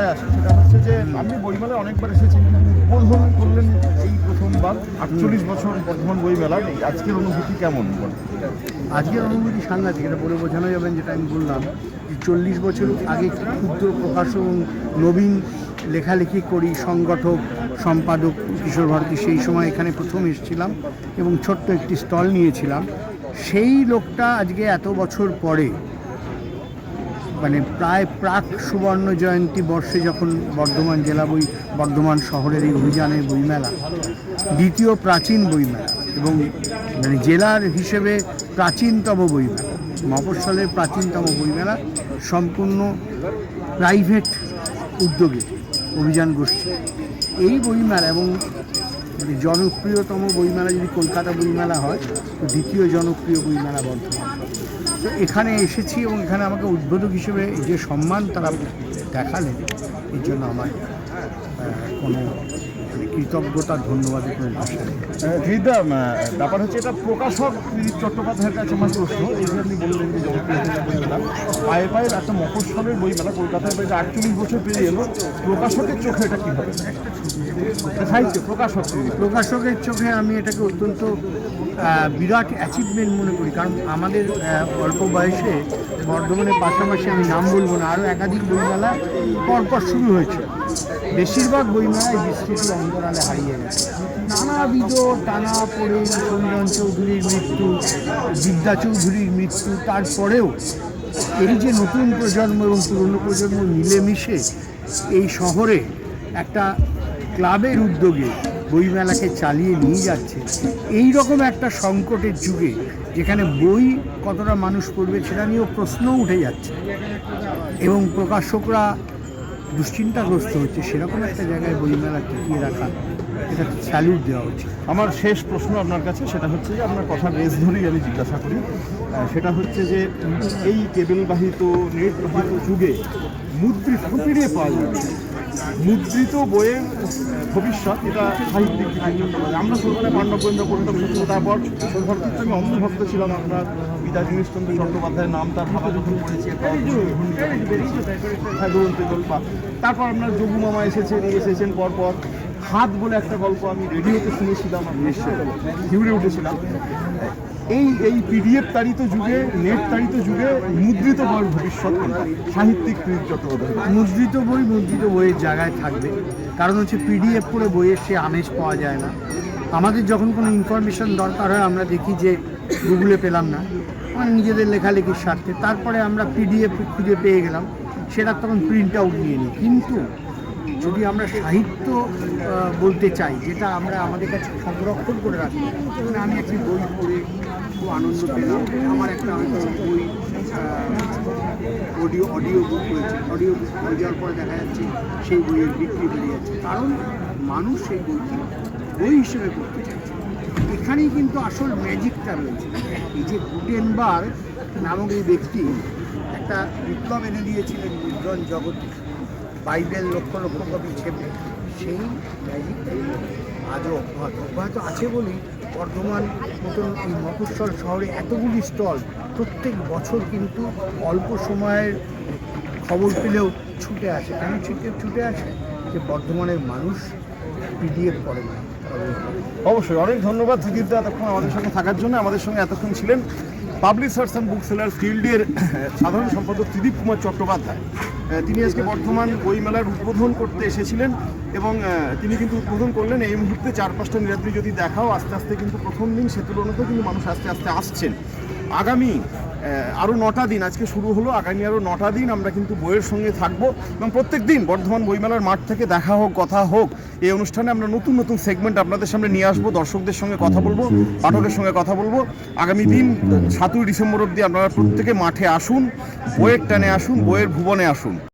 কথায় আসে সেটা হচ্ছে যে আপনি বইমেলায় অনেকবার এসেছেন উদ্বোধন করলেন এই প্রথমবার। আটচল্লিশ বছর বর্ধমান বইমেলা আজকের অনুভূতি কেমন আজকের অনুভূতি সাংঘাতিক। এটা বলে বোঝানো যাবে না, যেটা আমি বললাম। চল্লিশ বছর আগে ক্ষুদ্র প্রকাশক এবং নবীন লেখালেখি করি সংগঠক সম্পাদক কিশোর ভারতী সেই সময় এখানে প্রথম এসেছিলাম এবং ছোট্ট একটি স্টল নিয়েছিলাম। সেই লোকটা আজকে এত বছর পরে মানে প্রায় প্রাক সুবর্ণ জয়ন্তী বর্ষে যখন বর্ধমান জেলা বই, বর্ধমান শহরের এই অভিযানের বইমেলা, দ্বিতীয় প্রাচীন বইমেলা এবং মানে জেলার হিসেবে প্রাচীনতম বইমেলা, মফস্বলের প্রাচীনতম বইমেলা সম্পূর্ণ প্রাইভেট উদ্যোগে অভিযান গোষ্ঠী। এই বইমেলা এবং মানে জনপ্রিয়তম বইমেলা যদি কলকাতা বইমেলা হয়, তো দ্বিতীয় জনপ্রিয় বইমেলা বর্ধমান। তো এখানে এসেছি এবং এখানে আমাকে উদ্বোধক হিসেবে যে সম্মান তারা দেখালেন, এর জন্য আমার কোনো কৃতজ্ঞতা ধন্যবাদের কোনো ভাষা ব্যাপার হচ্ছে এটা প্রকাশক দিলীপ চট্টোপাধ্যায়ের কাছে আমার প্রশ্ন এই যে আপনি বললেন যে বইমেলা পায়ে পায়ে একটা মফস্বলের বইমেলা কলকাতায় প্রায় আটচল্লিশ বছর পেরিয়ে এলো। প্রকাশকের চোখে এটা কী হবে? এটা সাহিত্য প্রকাশক প্রকাশকের চোখে আমি এটাকে অত্যন্ত বিরাট অ্যাচিভমেন্ট মনে করি। কারণ আমাদের অল্প বয়সে বর্ধমানের পাশাপাশি আমি নাম বলব না আরও একাধিক বইমেলা পরপর শুরু হয়েছে। বেশিরভাগ বইমেলায় বিস্তৃতি অন্তরালে হারিয়ে গেছে। নানাবিধ টানা পড়ে সৌজন চৌধুরীর মৃত্যু, বিদ্যা চৌধুরীর মৃত্যু, তারপরেও এই যে নতুন প্রজন্ম এবং পুরনো প্রজন্ম মিলেমিশে এই শহরে একটা ক্লাবের উদ্যোগে বইমেলাকে চালিয়ে নিয়ে যাচ্ছে, এই রকম একটা সংকটের যুগে যেখানে বই কতটা মানুষ পড়বে সেটা নিয়েও প্রশ্ন উঠে যাচ্ছে। এবং প্রকাশকরা দুশ্চিন্তাগ্রস্ত হচ্ছে, সেরকম একটা জায়গায় বইমেলা টিকিয়ে রাখা, এটা স্যালিউট দেওয়া উচিত। আমার শেষ প্রশ্ন আপনার কাছে, সেটা হচ্ছে যে আপনার কথা রেস ধরেই আমি জিজ্ঞাসা করি। সেটা হচ্ছে যে এই কেবেলবাহিত নেট বাহিত যুগে মুদ্রিত ফিরে পাওয়া যাবে মুদ্রিত বইয়ের ভবিষ্যৎ, এটা সাহিত্যিক আমরা সরকারে পাণ্ডবেন্দ্র পড়তাম তারপর সরকার আমি অন্ধভক্ত ছিলাম। আপনার পিতা জিনিসচন্দ্র চট্টোপাধ্যায়ের নাম তার ভাবা যখন পড়েছি হ্যাঁ তারপর আপনার যোগু মামা এসেছেন এসেছেন পরপর। হাত বলে একটা গল্প আমি রেডিওতে শুনেছিলাম আমি নিশ্চয় হিউড়ে উঠেছিলাম। এই এই পিডিএফ তাড়িত যুগে নেট তাড়িত যুগে মুদ্রিত বইয়ের ভবিষ্যৎ সাহিত্যিক প্রীত চট্টোপাধ্যায় মুদ্রিত বই মুদ্রিত বইয়ের জায়গায় থাকবে। কারণ হচ্ছে পিডিএফ করে বইয়ের সে আমেজ পাওয়া যায় না। আমাদের যখন কোনো ইনফরমেশন দরকার হয় আমরা দেখি যে গুগলে পেলাম না। মানে নিজেদের লেখালেখির স্বার্থে। তারপরে আমরা পিডিএফ খুঁজে পেয়ে গেলাম। সেটা তখন প্রিন্ট আউট নিয়ে নিই। কিন্তু যদি আমরা সাহিত্য বলতে চাই, যেটা আমরা আমাদের কাছে সংরক্ষণ করে রাখি যেমন আমি একটি বই পড়ে খুব আনন্দ পেলাম। আমার একটা বই অডিও অডিও বুক হয়েছে। অডিও বুক হয়ে যাওয়ার পরে দেখা যাচ্ছে সেই বইয়ের বিক্রি বেড়ে যাচ্ছে। কারণ মানুষ সেই বইটি বই হিসেবে পড়তে চাইছে এখানেই কিন্তু আসল ম্যাজিকটা রয়েছে। এই যে গুটেনবার নামক এই ব্যক্তি একটা বিপ্লব এনে দিয়েছিলেন মুদ্রণ জগতে। বাইবেল লক্ষ লক্ষ কপি ছেপে সেই ম্যাজিকটাই আজও অব্যাহত। অব্যাহত আছে বলেই বর্ধমান মতন এই মফস্বল শহরে এতগুলি স্টল প্রত্যেক বছর কিন্তু অল্প সময়ের খবর পেলেও ছুটে আসে। কেন ছুটে ছুটে আসে? যে বর্ধমানের মানুষ পিডিএফ করে না। অবশ্যই, অনেক ধন্যবাদ সুদীপদা এতক্ষণ আমাদের সঙ্গে থাকার জন্য। আমাদের সঙ্গে এতক্ষণ ছিলেন পাবলিশার্স অ্যান্ড বুক সেলার ফিল্ডের সাধারণ সম্পাদক ত্রিদীপ কুমার চট্টোপাধ্যায়। তিনি আজকে বর্ধমান বইমেলার উদ্বোধন করতে এসেছিলেন এবং তিনি কিন্তু উদ্বোধন করলেন এই মুহূর্তে চার পাঁচটা নিরাত্রি যদি দেখাও, আস্তে আস্তে কিন্তু প্রথম দিন সে তুলনাতেও কিন্তু মানুষ আস্তে আস্তে আসছেন। আগামী আরও নটা দিন, আজকে শুরু হলো, আগামী আরও নটা দিন আমরা কিন্তু বইয়ের সঙ্গে থাকব এবং প্রত্যেক দিন বর্ধমান বইমেলার মাঠ থেকে দেখা হোক, কথা হোক, এই অনুষ্ঠানে আমরা নতুন নতুন সেগমেন্ট আপনাদের সামনে নিয়ে আসব, দর্শকদের সঙ্গে কথা বলব, পাঠকের সঙ্গে কথা বলব। আগামী দিন সাতই ডিসেম্বর অবধি আপনারা প্রত্যেকে মাঠে আসুন, বইয়ের টানে আসুন, বইয়ের ভুবনে আসুন।